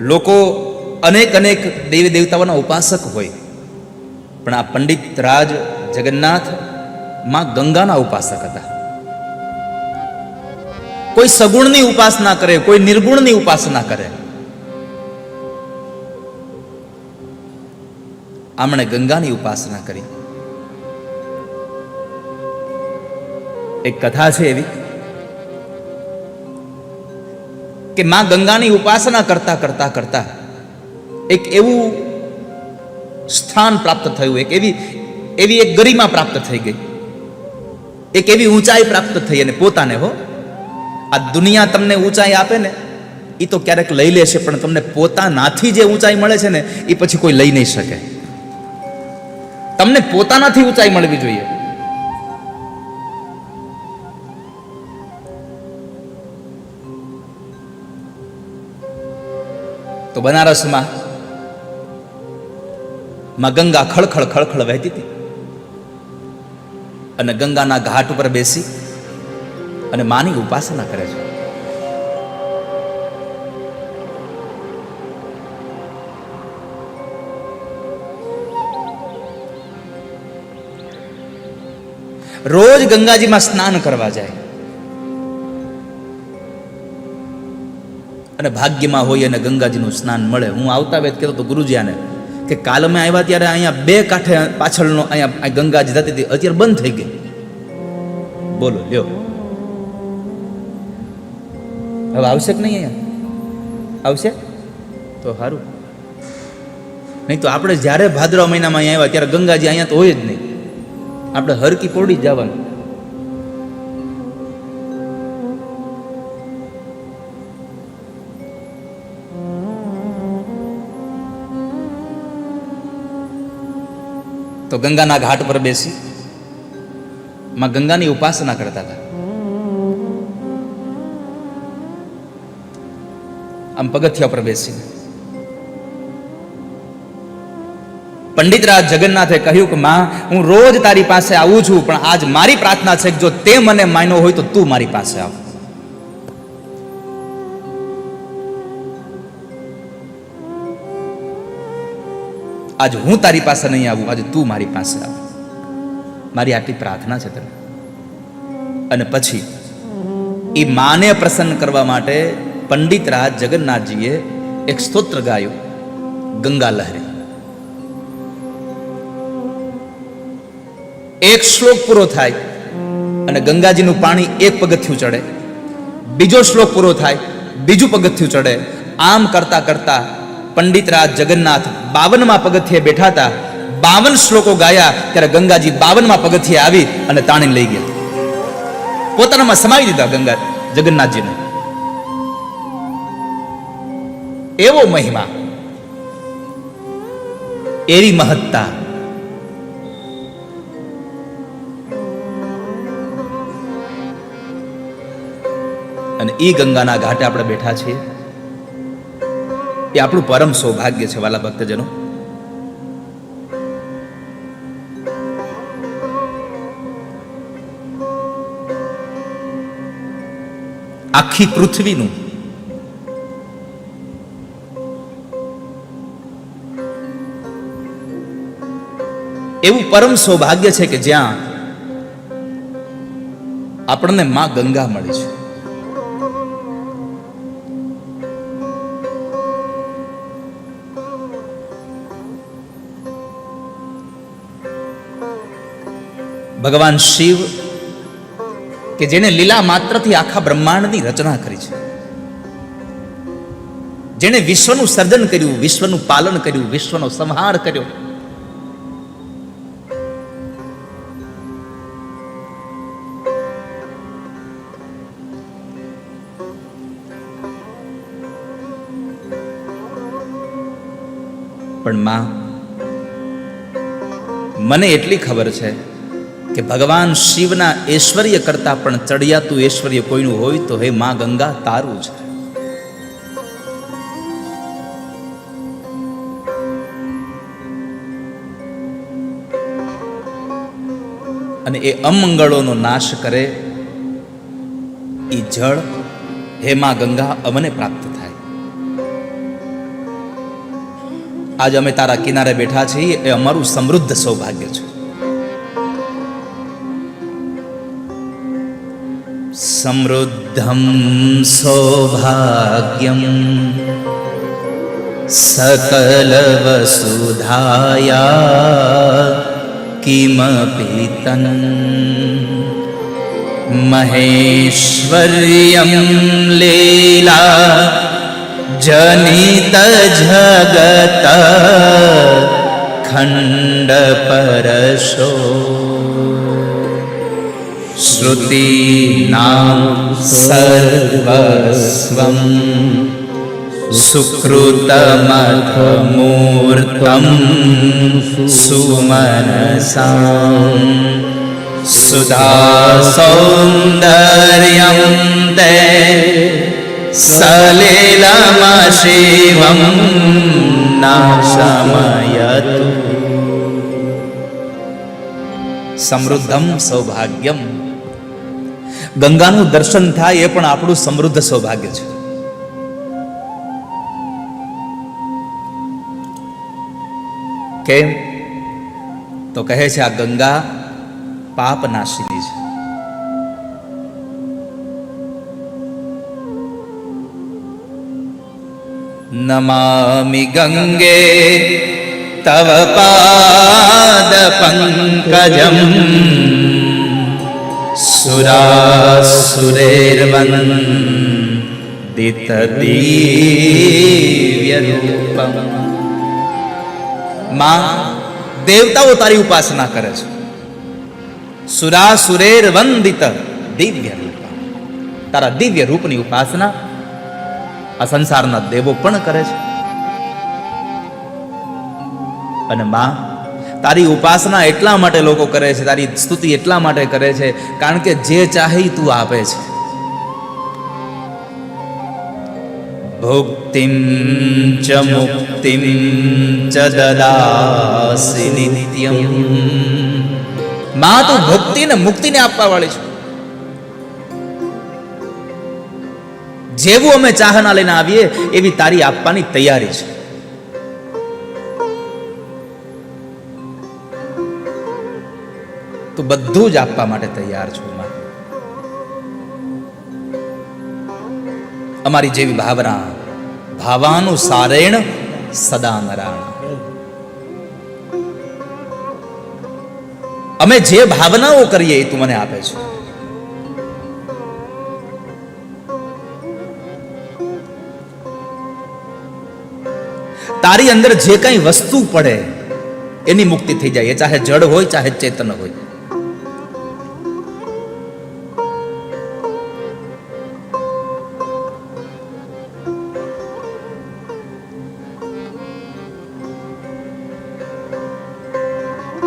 લોકો અનેક અનેક દેવી દેવતાઓના ઉપાસક હોય. પણ આ પંડિત રાજ જગન્નાથમાં ગંગાના ઉપાસક હતા. કોઈ સગુણની ઉપાસના કરે, કોઈ નિર્ગુણની ઉપાસના કરે. આમણે ગંગાની ઉપાસના કરી. એક કથા છે એવી. કે માં ગંગાની ઉપાસના કરતા કરતા કરતા એક એવું સ્થાન પ્રાપ્ત થયું, એક એવી એવી એક ગરિમા પ્રાપ્ત થઈ ગઈ. એક એવી ઊંચાઈ પ્રાપ્ત થઈ અને પોતાને હો, આ દુનિયા તમને ઊંચાઈ આપે ને એ તો ક્યારેક લઈ લેશે પણ તમને પોતાનાથી જે ઊંચાઈ મળે છે ને એ પછી કોઈ લઈ નહીં શકે. તમને પોતાનાથી ઊંચાઈ મળવી જોઈએ. તો બનારસમાં માં ગંગા ખળખળ ખળખળ વહેતી હતી. અને ગંગાના ઘાટ ઉપર બેસી અને માની ઉપાસના કરે છે. રોજ ગંગાજીમાં સ્નાન કરવા જાય. અને ભાગ્યમાં હોય અને ગંગાજીનું સ્નાન મળે. હું આવતા વેત કહેતો તો ગુરુજી આને, કે કાલ અમે આવ્યા ત્યારે અહીંયા બે કાંઠે પાછળનો અહીંયા ગંગાજી થતી હતી. અત્યારે બંધ થઈ ગઈ. બોલો, લ્યો. હવે આવશે કે નહીં અહીંયા? આવશે? તો સારું નહીં તો આપણે જ્યારે ભાદરવા મહિનામાં અહીંયા આવ્યા ત્યારે ગંગાજી અહીંયા તો હોય જ નહીં. આપણે હરકી પોડી જ જવાનું. તો ગંગાના ઘાટ પર બેસી માં ગંગાની ઉપાસના કરતા હતા. આમ પગથિયા પર બેસી. પંડિતરાજ જગન્નાથે કહ્યું કે, માં, હું રોજ તારી પાસે આવું છું, પણ આજ મારી પ્રાર્થના છે કે જો તે મને માન્યો હોય તો તું મારી પાસે આવ. આજ હું તારી પાસે નહીં આવું, આજે તું મારી પાસે આવ. મારી આટલી પ્રાર્થના છે તને. અને પછી એ માને પ્રસન્ન કરવા માટે પંડિત રાજ જગન્નાથજીએ એક સ્તોત્ર ગાયું, ગંગા લહેરી. એક શ્લોક પૂરો થાય અને ગંગાજીનું પાણી એક પગથિયું ચડે. બીજો શ્લોક પૂરો થાય, બીજું પગથિયું ચડે. આમ કરતા કરતા પંડિત રાજ જગન્નાથ બાવનમાં પગથિયે બેઠા હતા. બાવન શ્લોકો ગાયા ત્યારે ગંગાજી બાવનમાં પગથિયે આવી અને તાણી લઈ ગયા. પોતાનામાં સમાવી દીધા ગંગા જગન્નાથજીને. એવો મહિમા. એવી મહત્તા. અને એ ગંગાના ઘાટે આપણે બેઠા છીએ. એ આપણું પરમ સૌભાગ્ય છે, વાલા ભક્તજનો. આખી પૃથ્વીનું એવું પરમ સૌભાગ્ય છે કે જ્યાં આપણને માં ગંગા મળી છે. ભગવાન શિવ કે જેને લીલા માત્રથી આખા બ્રહ્માંડની રચના કરી છે. જેણે વિશ્વનું સર્જન કર્યું, વિશ્વનું પાલન કર્યું, વિશ્વનો સંહાર કર્યો. પણ માં, મને એટલી ખબર છે કે ભગવાન શિવના ઐશ્વર્ય કરતા પણ ચડિયાતું ઐશ્વર્ય કોઈનું હોય તો હે માં ગંગા, તારું છે અને એ અમંગળોનો નાશ કરે એ જળ હે માં ગંગા, અમને પ્રાપ્ત થાય. આજ અમે તારા કિનારે બેઠા છીએ, એ અમારું સમૃદ્ધ સૌભાગ્ય છે. समृद्धं सौभाग्यं सकलवसुधाया किमपि तन् महेश्वर्यं लीला जनितजगत खण्डपरशो જગત ખંડ પરશો सुमनसां સુધા સૌંદર્યમ તે સલિલમશિવમ સમૃદ્ધમ સૌભાગ્યમ ગંગાનું દર્શન થાય એ પણ આપણું સમૃદ્ધ સૌભાગ્ય છે. કેમ તો કહે છે આ ગંગા પાપ નાશીની છે. નમામિ ગંગે તવ પાદ પંકજમ સુરાસુરેર્વંદિત દિવ્ય રૂપમમાં દેવતાઓ તારી ઉપાસના કરે છે. સુરાસુરેર વંદિત દિવ્ય રૂપ તારા દિવ્ય રૂપની ઉપાસના આ સંસારના દેવો પણ કરે છે. અને માં તારી ઉપાસના એટલા માટે લોકો કરે છે, તારી સ્તુતિ એટલા માટે કરે છે, કારણ કે જે ચાહે તું આપે છે. ભુક્તિમ ચ મુક્તિમ ચ દદાસી નિત્યમ. માં, તું ભક્તિ ને મુક્તિને આપવા વાળી છે. જેવું અમે ચાહના લઈને આવીએ, એવી તારી આપવાની તૈયારી છે. તું બધું જ આપવા માટે તૈયાર છું અમારી જેવી ભાવના ભાવાનું સારેણ સદા નરાણ અમે જે ભાવનાઓ કરીએ એ તું મને આપે છે. તારી અંદર જે કઈ વસ્તુ પડે, એની મુક્તિ થઈ જાય, એ ચાહે જડ હોય, ચાહે ચેતન હોય.